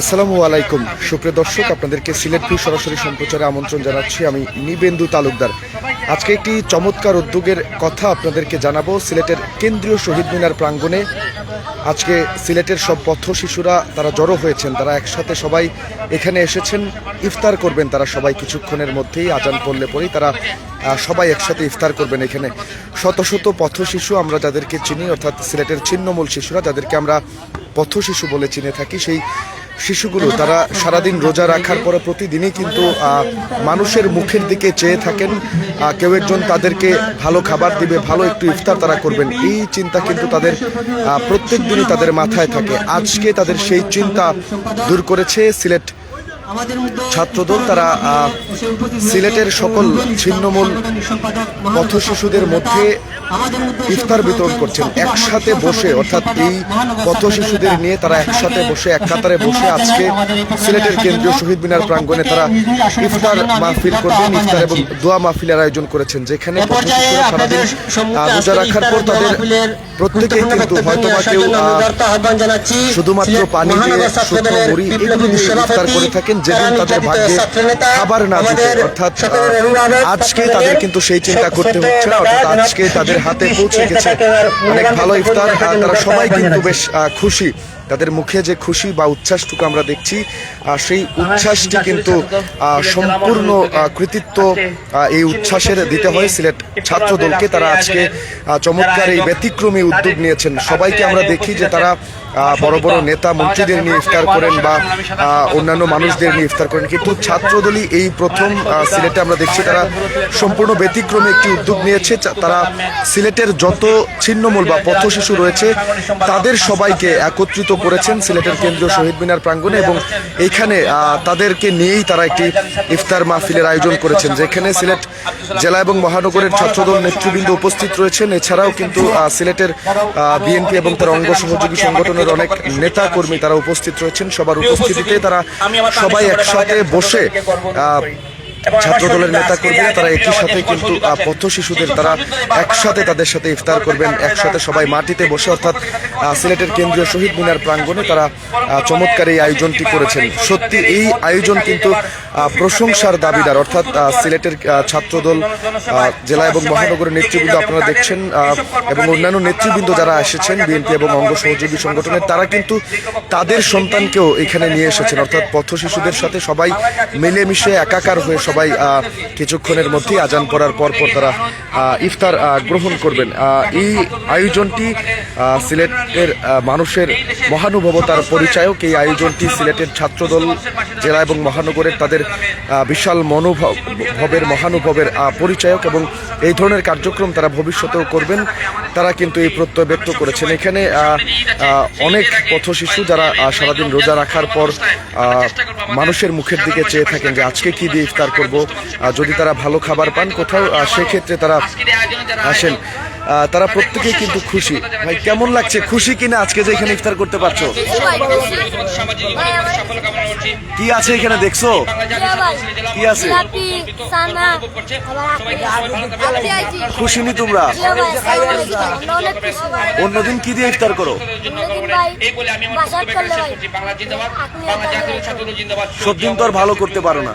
আসসালামু আলাইকুম। সুপ্রিয় দর্শক, আপনাদেরকে সিলেট সরাসরি সম্প্রচারে আমন্ত্রণ জানাচ্ছি আমি নিবেন্দু তালুকদার। আজকে একটি চমৎকার উদ্যোগের কথা আপনাদেরকে জানাব সিলেটের কেন্দ্রীয় শহীদ মিনার প্রাঙ্গণে। আজকে সিলেটের সব পথ শিশুরা তারা জড়ো হয়েছেন, তারা একসাথে সবাই এখানে এসেছেন, ইফতার করবেন তারা সবাই কিছুক্ষণের মধ্যেই, আজান পড়লে পরেই তারা সবাই একসাথে ইফতার করবেন এখানে। শত শত পথ শিশু আমরা যাদেরকে চিনি, অর্থাৎ সিলেটের ছিন্নমূল শিশুরা, যাদেরকে আমরা পথ শিশু বলে চিনে থাকি, সেই শিশুগুলো তারা সারাদিন রোজা রাখার পরে প্রতিদিনই কিন্তু মানুষের মুখের দিকে চেয়ে থাকেন। কেউ একজন তাদেরকে ভালো খাবার দিবে, ভালো একটু ইফতার তারা করবেন। এই চিন্তা কিন্তু তাদের প্রত্যেক দিনই তাদের মাথায় থাকে। আজকে তাদের সেই চিন্তা দূর করেছে সিলেট ছাত্রদল তারা সিলেটের সকল ছিন্নমূল পথ শিশুদের মধ্যে ইফতার বিতরণ করছেন। একসাথে বসে অর্থাৎ এই পথ শিশুদের নিয়ে তারা একসাথে বসে এক কাতারে বসে আজকে সিলেটের কেন্দ্রীয় শহীদ মিনার প্রাঙ্গণে তারা ইফতার মাহফিল করবেন ইফতার এবং দোয়া মাহফিলের আয়োজন করেছেন যেখানে পথ শিশুরা সারাদিন রোজা রাখার পর তাদের প্রত্যেকেই কিন্তু হয়তো বা কেউ শুধুমাত্র পানি দিয়ে শুকনো মুড়ি এগুলো ইফতার করে থাকেন যেদিন তাদের ভাগ্যে খাবার না দিতে অর্থাৎ আজকে তাদের কিন্তু সেই চিন্তা করতে হচ্ছে না অর্থাৎ আজকে তাদের হাতে পৌঁছে গেছে। অনেক ভালো ইফতার তারা সবাই কিন্তু বেশ খুশি। তাদের মুখে যে খুশি বা উচ্ছ্বাসটুকু আমরা দেখছি সেই উচ্ছ্বাসটি কিন্তু সম্পূর্ণ কৃতিত্ব এই উচ্ছ্বাসের দিতে হয় সিলেট ছাত্র দলকে তারা আজকে চমৎকার এই ব্যতিক্রমী উদ্যোগ নিয়েছেন। সবাইকে আমরা দেখি যে তারা বড় বড় নেতা মন্ত্রীদের নিয়ে ইফতার করেন বা অন্যান্য মানুষদের নিয়ে ইফতার করেন। কিন্তু ছাত্রদলই এই প্রথম সিলেটে আমরা দেখছি তারা সম্পূর্ণ ব্যতিক্রমী একটি উদ্যোগ নিয়েছে। তারা সিলেটের যত ছিন্নমূল বা পথ শিশু রয়েছে তাদের সবাইকে একত্রিত করেছেন সিলেটের কেন্দ্রীয় শহীদ মিনার প্রাঙ্গণে এবং এইখানে তাদেরকে নিয়েই তারা একটি ইফতার মাহফিলের আয়োজন করেছেন, যেখানে সিলেট জেলা এবং মহানগরের ছাত্রদল নেতৃবৃন্দ উপস্থিত রয়েছেন। এছাড়াও কিন্তু সিলেটের বিএনপি এবং তার অঙ্গ সহযোগী সংগঠনের অনেক নেতা কর্মী তারা উপস্থিত রয়েছেন। সবার উপস্থিতিতে তারা সবাই একসাথে বসে ছাত্রদলের নেতা কর্মীরা তারা একই সাথে কিন্তু পথ শিশুদের তারা একসাথে তাদের সাথে ইফতার করবেন একসাথে সবাই মাটিতে বসে অর্থাৎ সিলেটের কেন্দ্রীয় শহীদ মিনার প্রাঙ্গণে তারা চমৎকার এই আয়োজনটি করেছেন। সত্যি এই আয়োজন কিন্তু প্রশংসার দাবিদার অর্থাৎ সিলেটের ছাত্রদল জেলা এবং মহানগরের নেতৃবৃন্দ আপনারা দেখছেন এবং অন্যান্য নেতৃবৃন্দ যারা এসেছেন বিএনপি এবং অঙ্গ সহযোগী সংগঠনের তারা কিন্তু তাদের সন্তানকেও এখানে নিয়ে এসেছেন অর্থাৎ পথ শিশুদের সাথে সবাই মিলেমিশে একাকার হয়ে সবাই কিছুক্ষণের মধ্যেই আজান পড়ার পর পর তারা ইফতার গ্রহণ করবেন। এই আয়োজনটি সিলেটের মানুষের মহানুভবতার পরিচায়ক এই আয়োজনটি সিলেটের ছাত্রদল, জেলা এবং মহানগরের তাদের বিশাল মনোভাবের মহানুভবের পরিচায়ক এবং এই ধরনের কার্যক্রম তারা ভবিষ্যতেও করবেন। তারা কিন্তু এই প্রত্যয় ব্যক্ত করেছেন। এখানে অনেক পথ শিশু যারা সারাদিন রোজা রাখার পর মানুষের মুখের দিকে চেয়ে থাকেন যে আজকে কি দিয়ে ইফতার যদি তারা ভালো খাবার পান কোথাও সেক্ষেত্রে তারা আসেন। তারা প্রত্যেকেই কিন্তু খুশি। ভাই কেমন লাগছে? খুশি কিনা? আজকে যে এখানে ইফতার করতে পারছ? কি আছে এখানে দেখছ? কি আছে? খুশি নি তোমরা? অন্যদিন কি দিয়ে ইফতার করো? সব দিন তো আর ভালো করতে পারো না।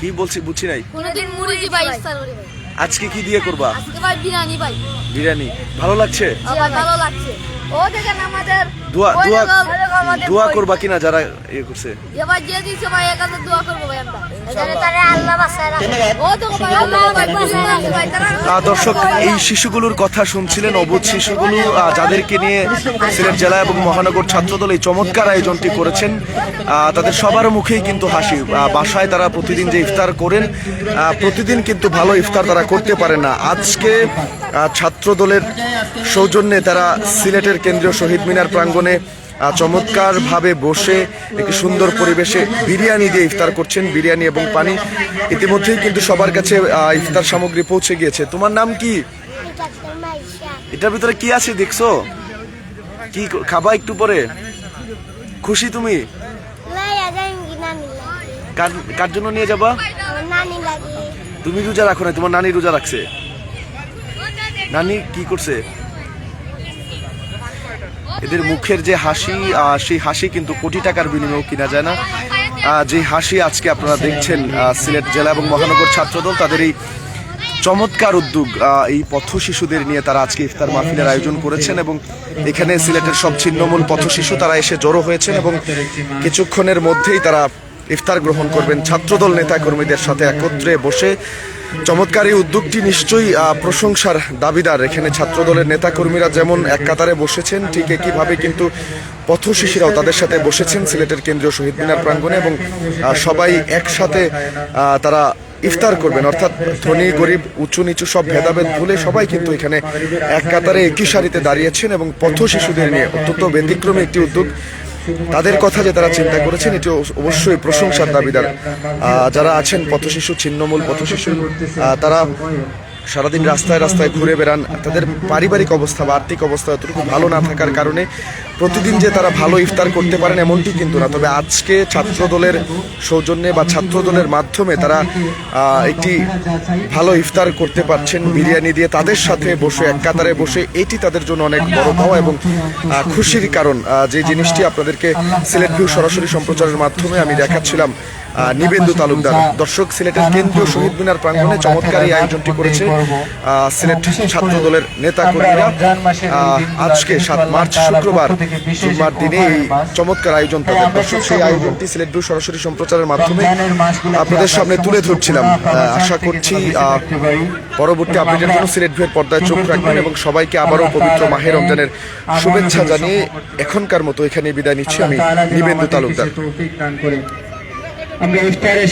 কি বলছি বুঝছি নাই? কোনদিন মুড়ি দি ভাই ইফতার করি ভাই। আজকে কি দিয়ে করবা? আজকে ভাই বিরিয়ানি ভাই। বিরিয়ানি। ভালো লাগছে? আমার ভালো লাগছে। ও দেখেন আমাদের দোয়া দোয়া দোয়া করবা কিনা যারা ইয়ে করছে? এবার যে দিছে ভাই একাতে দোয়া করব ভাই আমরা। এখানে তারে আল্লাহ বাসায় রাখে। ও দেখো ভাই আল্লাহ ভাই রাখে ভাই তারা আহ, দর্শক এই শিশুগুলোর কথা শুনছিলেন অবুধ শিশুগুলো যাদেরকে নিয়ে সিলেট জেলা এবং মহানগর ছাত্রদল এই চমৎকার আয়োজনটি করেছেন। আহ, তাদের সবার মুখেই কিন্তু হাসি। আহ, বাসায় তারা প্রতিদিন যে ইফতার করেন আহ, প্রতিদিন কিন্তু ভালো ইফতার তারা করতে পারে না। আজকে আহ, ছাত্রদলের সৌজন্যে তারা সিলেটের কেন্দ্রীয় শহীদ মিনার প্রাঙ্গণে চমৎকারভাবে বসে একটি সুন্দর পরিবেশে বিরিয়ানি দিয়ে ইফতার করছেন। বিরিয়ানি এবং পানি ইতিমধ্যেই কিন্তু সবার কাছে ইফতার সামগ্রী পৌঁছে গিয়েছে। তোমার নাম কি? এটার ভিতরে কি আছে দেখছ? কি খাবা একটু পরে? খুশি তুমি? কার জন্য নিয়ে যাবা? তুমি রোজা রাখো না তোমার নানি রোজা রাখছে। নানি কি করছে? এদের মুখের যে হাসি সেই হাসি কিন্তু কোটি টাকার বিনিময়েও কিনা যায় না। যে হাসি আজকে আপনারা দেখছেন সিলেট জেলা এবং মহানগর ছাত্রদল, তাদের এই চমৎকার উদ্যোগ এই পথ শিশুদের নিয়ে তারা আজকে ইফতার মাহফিলের আয়োজন করেছেন এবং এখানে সিলেটের সব ছিন্নমূল পথ শিশু তারা এসে জড়ো হয়েছেন এবং কিছুক্ষণের মধ্যেই তারা ইফতার গ্রহণ করবেন ছাত্রদল নেতা কর্মীদের সাথে একত্রে বসে। চমৎকার এই উদ্যোগটি নিশ্চয়ই প্রশংসার দাবিদার। এখানে ছাত্রদলের নেতাকর্মীরা যেমন এক কাতারে বসেছেন, ঠিক একইভাবে কিন্তু পথ শিশুরাও তাদের সাথে বসেছেন সিলেটের কেন্দ্রীয় শহীদ মিনার প্রাঙ্গণে এবং সবাই একসাথে তারা ইফতার করবেন। অর্থাৎ ধনী, গরিব, উঁচু নিচু সব ভেদাভেদ ভুলে সবাই কিন্তু এখানে এক কাতারে একই সারিতে দাঁড়িয়েছেন এবং পথ শিশুদের নিয়ে অত্যন্ত ব্যতিক্রমী একটি উদ্যোগ। তাদের কথা যে তারা চিন্তা করেছেন, এটি অবশ্যই প্রশংসার দাবিদার। যারা আছেন পথশিশু, ছিন্নমূল পথশিশু তারা সারাদিন রাস্তায় রাস্তায় ঘুরে বেড়ান। তাদের পারিবারিক অবস্থা বা আর্থিক অবস্থা এতটুকু ভালো না থাকার কারণে প্রতিদিন যে তারা ভালো ইফতার করতে পারেন এমনটি কিন্তু না। তবে আজকে ছাত্র দলের সৌজন্যে বা ছাত্র দলের মাধ্যমে তারা একটি ভালো ইফতার করতে পারছেন বিরিয়ানি দিয়ে। তাদের সাথে বসে, এক কাতারে বসে এটি তাদের জন্য অনেক বড় পাওয়া এবং খুশির কারণ। যে জিনিসটি আপনাদেরকে সিলেট ভিউ সরাসরি সম্প্রচারের মাধ্যমে আমি দেখাচ্ছিলাম নিবেন্দু তালুকদার। দর্শক সিলেটের কেন্দ্রীয় শহীদ মিনার প্রাঙ্গণে চমৎকার এই আয়োজনটি করেছে সিলেট ছাত্র দলের নেতা কর্মীরা আজকে সাত মার্চ শুক্রবার জুম্মার দিনে এই চমৎকার আয়োজন তাদের দর্শক। সেই আয়োজনটি সিলেট ভিউ সরাসরি সম্প্রচারের মাধ্যমে আপনাদের সামনে তুলে ধরছিলাম। আশা করছি পরবর্তী আপডেটের জন্য সিলেট ভিউয়ের পর্দায় চোখ রাখবেন এবং সবাইকে আবারও পবিত্র মাহে রমজানের শুভেচ্ছা জানিয়ে এখনকার মতো এখানে বিদায় নিচ্ছি আমি নিবেন্দু তালুকদার। আমরা ইফতারের